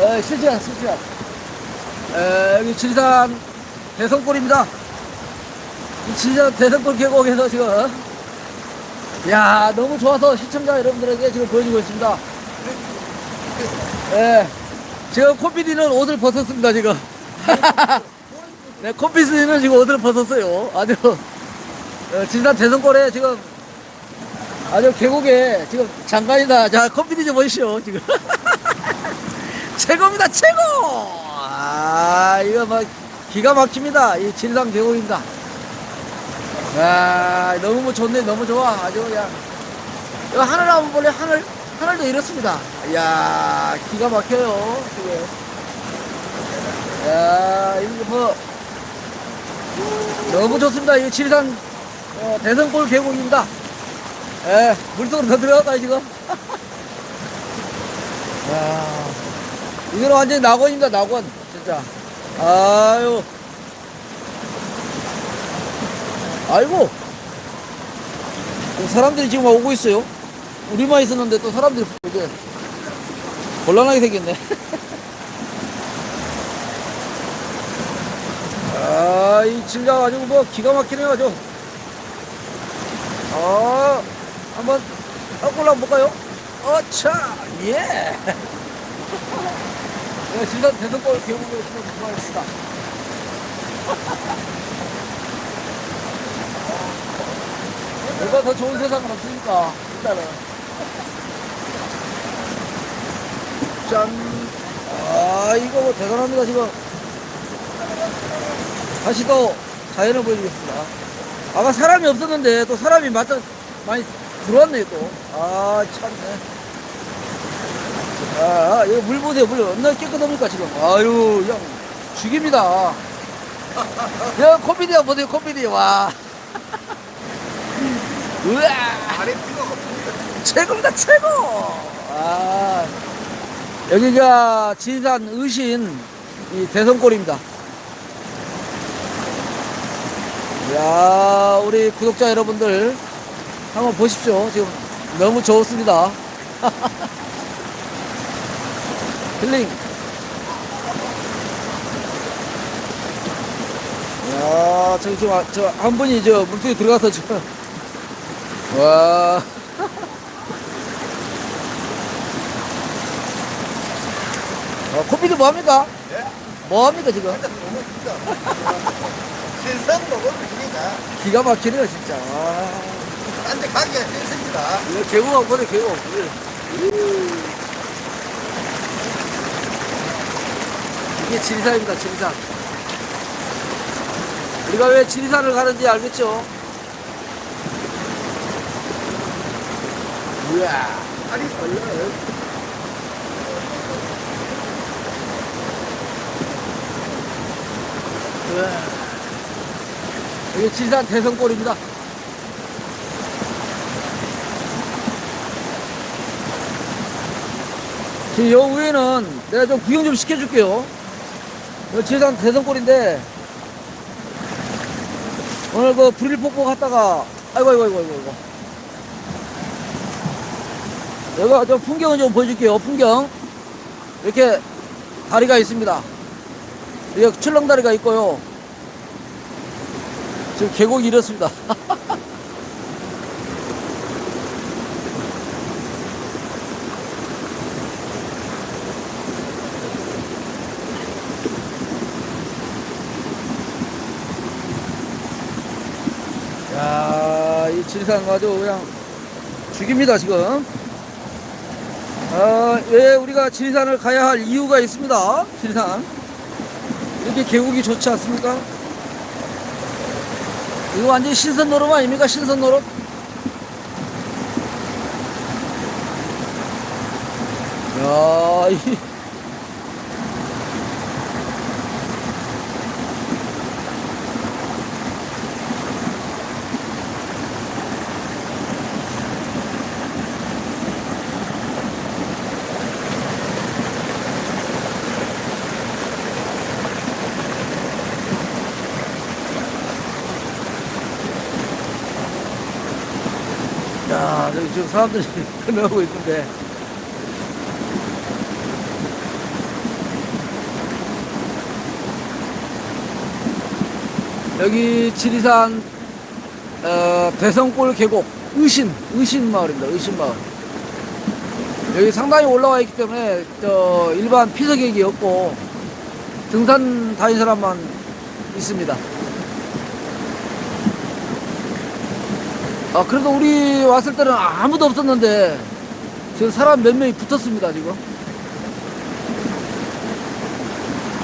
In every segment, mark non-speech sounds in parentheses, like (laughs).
어, 실시간, 실시간. 에, 여기 지리산 대성골입니다. 이 지리산 대성골 계곡에서 지금, 야 너무 좋아서 시청자 여러분들에게 지금 보여주고 있습니다. 예. 지금 코피디는 옷을 벗었습니다, 지금. (laughs) 네, 코피디는 지금 옷을 벗었어요. 아주, 어, 지리산 대성골에 지금 아주 계곡에 지금 장관이다. 자, 컴퓨터 좀 보시오, 지금. (laughs) 최고입니다, 최고! 아, 이거 막 기가 막힙니다. 이 진상 계곡입니다. 아, 너무 뭐 좋네, 너무 좋아. 아주 그냥. 이거 하늘 한번 볼래? 하늘? 하늘도 이렇습니다. 이야, 기가 막혀요, 지금. 야, 이거 뭐. 너무 좋습니다. 이 지리산 어, 대성골 계곡입니다. 예, 물속으로 (laughs) 더 들어갈까요, 지금? 야, (laughs) 이거는 완전히 낙원입니다, 낙원. 진짜. 아유. 아이고. 사람들이 지금 오고 있어요. 우리만 있었는데 또 사람들이 이게 곤란하게 생겼네. (laughs) 아, 이 질량 아주 뭐 기가 막히네요, 아주. 어, 한번 갖고 올라볼까요? 어차, 예. (laughs) 네, 진단 대성골 계곡에 있으면 좋아했습니다. 내가 (laughs) 더 좋은 세상은 없으니까, 일단은. 짠. 아, 이거 뭐 대단합니다, 지금. 다시 또 자연을 보여주겠습니다. 아까 사람이 없었는데 또 사람이 맞다 많이 들어왔네 또. 아 참네. 아 이거 물 보세요 물 얼마나 깨끗합니까 지금. 아유 그냥 죽입니다. (laughs) 야 코미디야 보세요 코미디 와. (laughs) 우와 아래 필요가 없습니다. 최고입니다 최고. 아 여기가 진산 의신 이 대성골입니다. 야 우리 구독자 여러분들 한번 보십시오 지금 너무 좋습니다 (laughs) 힐링 야 저기 지금 저한 분이 저 물속에 들어가서 지금 와 (laughs) 어, 코피드 뭐합니까? 예? 뭐합니까 지금? 일단 너무. 신선 먹으면 되니까. 기가 막히네요 진짜 와. 딴데 가기가 힘듭니다. 이거 계곡하고 그래 계곡 이게 지리산입니다 지리산 우리가 왜 지리산을 가는지 알겠죠? 이야 다리 벌려요. 우와. 여기 지리산 대성골입니다 요 위에는 내가 좀 구경 좀 시켜줄게요 요 지리산 대성골인데 오늘 그 브릴 폭포 갔다가 아이고 아이고 아이고 아이고. 여기가 좀 풍경을 좀 보여줄게요. 풍경. 이렇게 다리가 있습니다. 여기 출렁다리가 있고요. 지금 계곡이 이렇습니다 (laughs) 이 지리산 가지고 그냥 죽입니다, 지금. 아, 왜 우리가 지리산을 가야 할 이유가 있습니다. 지리산. 이렇게 계곡이 좋지 않습니까? 이거 완전 신선 노름 아닙니까? 신선 노름? 야, 이. 아, 저기 지금 사람들이 (laughs) 끊어오고 있는데. 여기 지리산 어, 대성골 계곡 의신 의신 마을입니다. 의신 마을. 여기 상당히 올라와 있기 때문에 저 일반 피서객이 없고 등산 다닌 사람만 있습니다. 아 그래도 우리 왔을 때는 아무도 없었는데 지금 사람 몇 명이 붙었습니다 지금.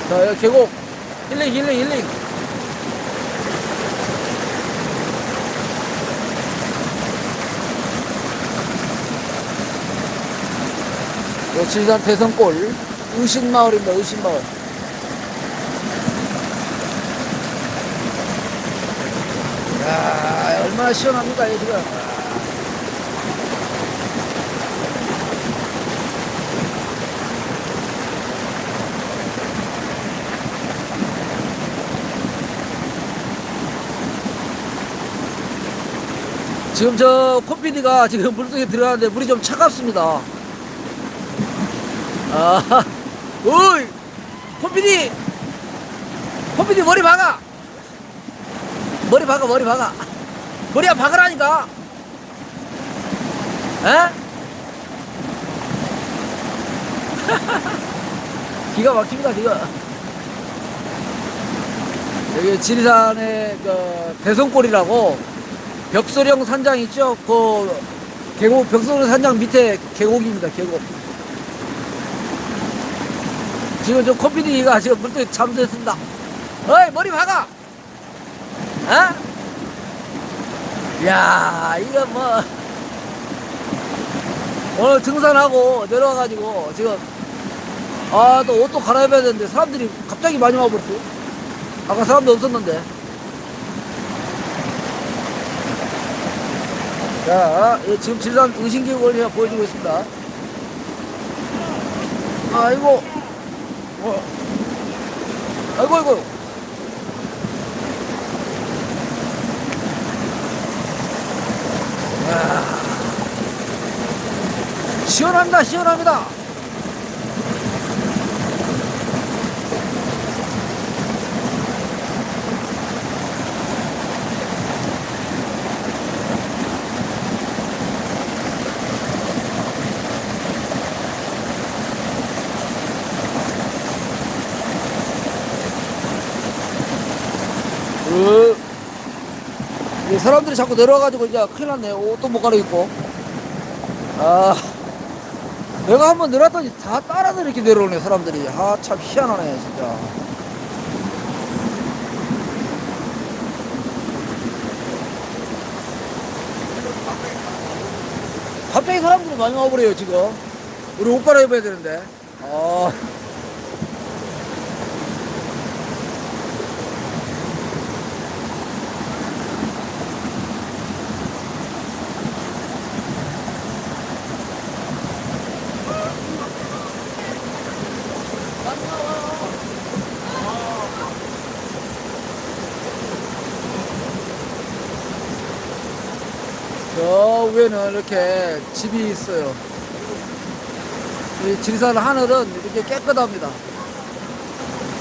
자 여기 계곡 힐링 힐링 힐링. 요 지리산 대성골 의신마을입니다 의신마을 야 얼마나 시원합니까 이 지금 지금 저 코피디가 지금 물속에 들어가는데 물이 좀 차갑습니다 아, (laughs) 어이, 콤피디, 콤피디 머리 박아. 머리 박아, 머리 박아. 머리야 박으라니까. 에? (laughs) 기가 막힙니다, 지금. 여기 지리산의 그 대성골이라고 벽소령 산장 있죠? 그 계곡, 벽소령 산장 밑에 계곡입니다, 계곡. 지금 저 코피디가 지금 물속에 잠수했습니다. 어이, 머리 박아! 어? 야 이거 뭐, 오늘 등산하고 내려와가지고 지금, 아, 또 옷도 갈아입어야 되는데 사람들이 갑자기 많이 와버렸어. 아까 사람도 없었는데. 자, 예, 지금 질산 의신계곡을 제가 보여주고 있습니다. 아이고. 어. 아이고, 아이고. 시원합니다, 시원합니다. 으. 이제 사람들이 자꾸 내려와가지고 이제 큰일 났네. 옷도 못 갈아입고. 아. 내가 한번 내려왔더니 다 따라서 이렇게 내려오네, 사람들이. 아, 참 희한하네, 진짜. 갑자기 사람들이 많이 와버려요, 지금. 우리 옷 갈아입어야 되는데. 아. 저 위에는 이렇게 집이 있어요. 이 지리산 하늘은 이렇게 깨끗합니다.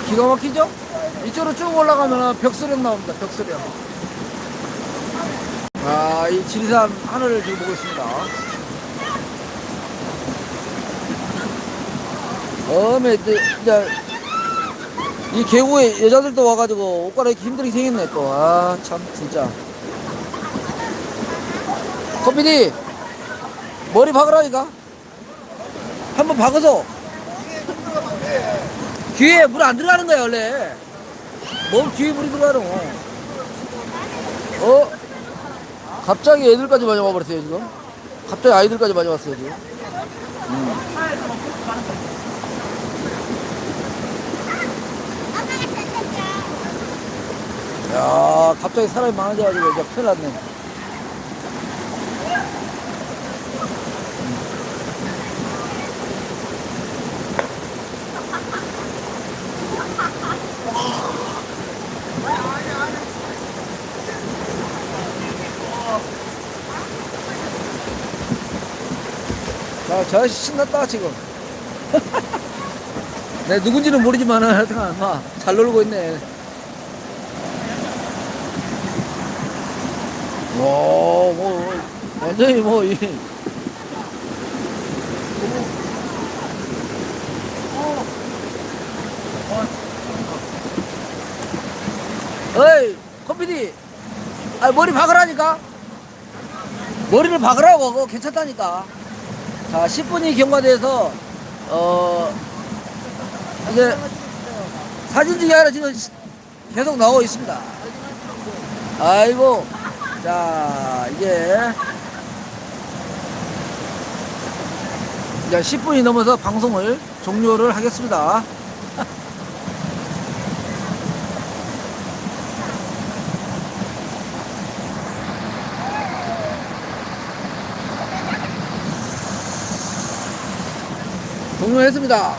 기가 막히죠? 이쪽으로 쭉 올라가면 벽수령 나옵니다. 벽수령. 아, 이 지리산 하늘을 지금 보고 있습니다. 어메, 이제, 이 계곡에 여자들도 와가지고 옷 갈아입기 힘들게 생겼네, 또. 아, 참, 진짜. 커피디 머리 박으라니까 한번 박아서 귀에 물 안 들어가는 거야 원래. 뭔 귀에 물이 들어가노? 어? 갑자기 애들까지 많이 와버렸어요 지금? 갑자기 아이들까지 많이 왔어요 지금? 음. 야 갑자기 사람이 많아져가지고 이제 큰일 났네 자, 저 아저씨 신났다, 지금. (laughs) 내 누군지는 모르지만, 하여튼, 막, 잘 놀고 있네. 뭐, 완전히 뭐, 이. 어 이, 컴피디. 아, 머리 박으라니까? 머리를 박으라고, 그거 괜찮다니까. 자, 10분이 경과돼서, 어, 이제 사진 찍기 하러 지금 시- 계속 나오고 있습니다. 아이고, 자, 이제, 이제 10분이 넘어서 방송을 종료를 하겠습니다. 종료했습니다.